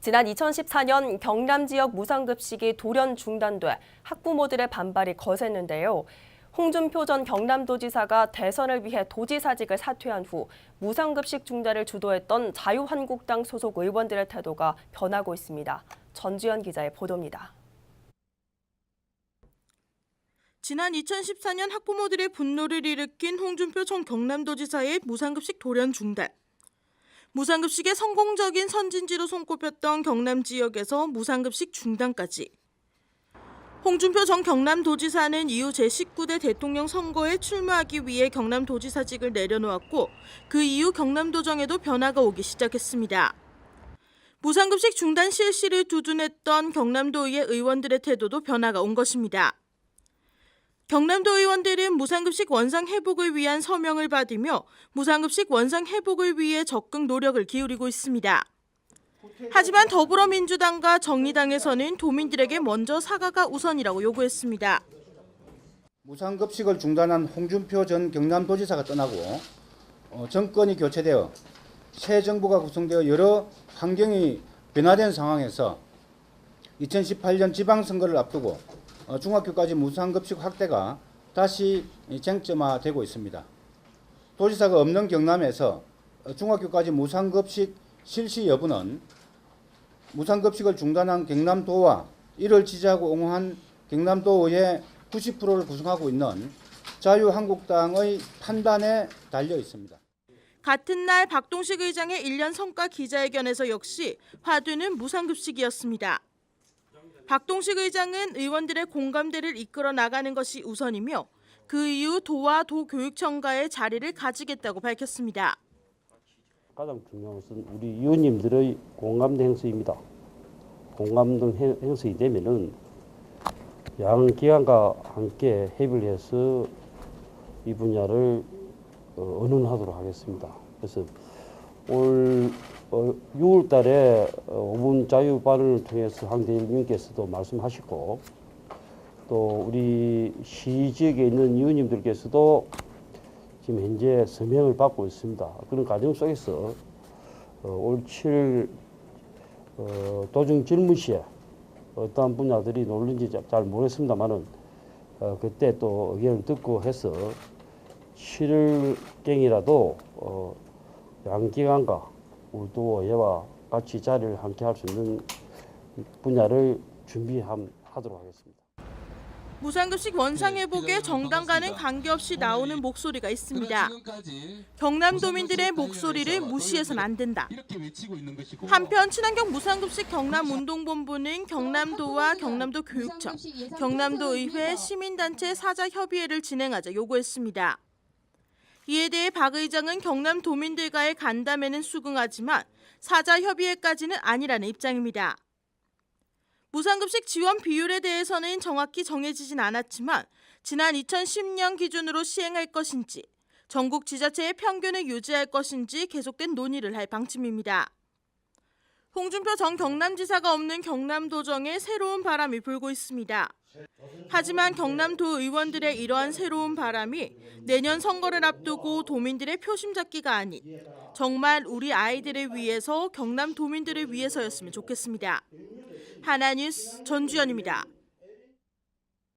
지난 2014년 경남 지역 무상급식이 돌연 중단돼 학부모들의 반발이 거셌는데요. 홍준표 전 경남도지사가 대선을 위해 도지사직을 사퇴한 후 무상급식 중단을 주도했던 자유한국당 소속 의원들의 태도가 변하고 있습니다. 전주현 기자의 보도입니다. 지난 2014년 학부모들의 분노를 일으킨 홍준표 전 경남도지사의 무상급식 돌연 중단. 무상급식의 성공적인 선진지로 손꼽혔던 경남 지역에서 무상급식 중단까지. 홍준표 전 경남도지사는 이후 제19대 대통령 선거에 출마하기 위해 경남도지사직을 내려놓았고 그 이후 경남도정에도 변화가 오기 시작했습니다. 무상급식 중단 실시를 두둔했던 경남도의회 의원들의 태도도 변화가 온 것입니다. 경남도 의원들은 무상급식 원상 회복을 위한 서명을 받으며 무상급식 원상 회복을 위해 적극 노력을 기울이고 있습니다. 하지만 더불어민주당과 정의당에서는 도민들에게 먼저 사과가 우선이라고 요구했습니다. 무상급식을 중단한 홍준표 전 경남도지사가 떠나고 어, 정권이 교체되어 새 정부가 구성되어 여러 환경이 변화된 상황에서 2018년 지방선거를 앞두고 어, 중학교까지 무상급식 확대가 다시 쟁점화되고 있습니다. 도지사가 없는 경남에서 어, 중학교까지 무상급식 실시 여부는 무상급식을 중단한 경남도와 이를 지지하고 옹호한 경남도의회 90%를 구성하고 있는 자유한국당의 판단에 달려 있습니다. 같은 날 박동식 의장의 1년 성과 기자회견에서 역시 화두는 무상급식이었습니다. 박동식 의장은 의원들의 공감대를 이끌어 나가는 것이 우선이며 그 이후 도와 도 교육청과의 자리를 가지겠다고 밝혔습니다. 가장 중요한 것은 우리 의원님들의 공감대 행사입니다. 공감대 행- 행사이 되면은 양 기관과 함께 협의를 해서 이 분야를 어, 의논하도록 하겠습니다. 그래서 올 어, 6월 달에 어, 5분 자유 발언을 통해서 황 대표님께서도 말씀하셨고 또 우리 시 지역에 있는 의원님들께서도 지금 현재 서명을 받고 있습니다. 그런 과정 속에서 어, 올 7일 어, 도중 질문 시에 어떠한 분야들이 놀는지 자- 잘 모르겠습니다만은 어, 그때 또 의견을 듣고 해서 7일경이라도 어, 양기관과 우도 의회와 같이 자리를 함께 할 수 있는 분야를 준비하도록 하겠습니다. 무상급식 원상 회복에 정당과는 관계없이 나오는 목소리가 있습니다. 경남도민들의 목소리를 무시해서는 안 된다. 한편 친환경 무상급식 경남운동본부는 경남도와 경남도 교육청, 경남도 의회 시민단체 사자협의회를 진행하자 요구했습니다. 이에 대해 박 의장은 경남 도민들과의 간담회는 수긍하지만 사자 협의회까지는 아니라는 입장입니다. 무상급식 지원 비율에 대해서는 정확히 정해지진 않았지만 지난 2010년 기준으로 시행할 것인지 전국 지자체의 평균을 유지할 것인지 계속된 논의를 할 방침입니다. 홍준표 전 경남지사가 없는 경남도정에 새로운 바람이 불고 있습니다. 하지만 경남도 의원들의 이러한 새로운 바람이 내년 선거를 앞두고 도민들의 표심 잡기가 아닌 정말 우리 아이들을 위해서 경남 도민들을 위해서였으면 좋겠습니다. 하나뉴스 전주현입니다.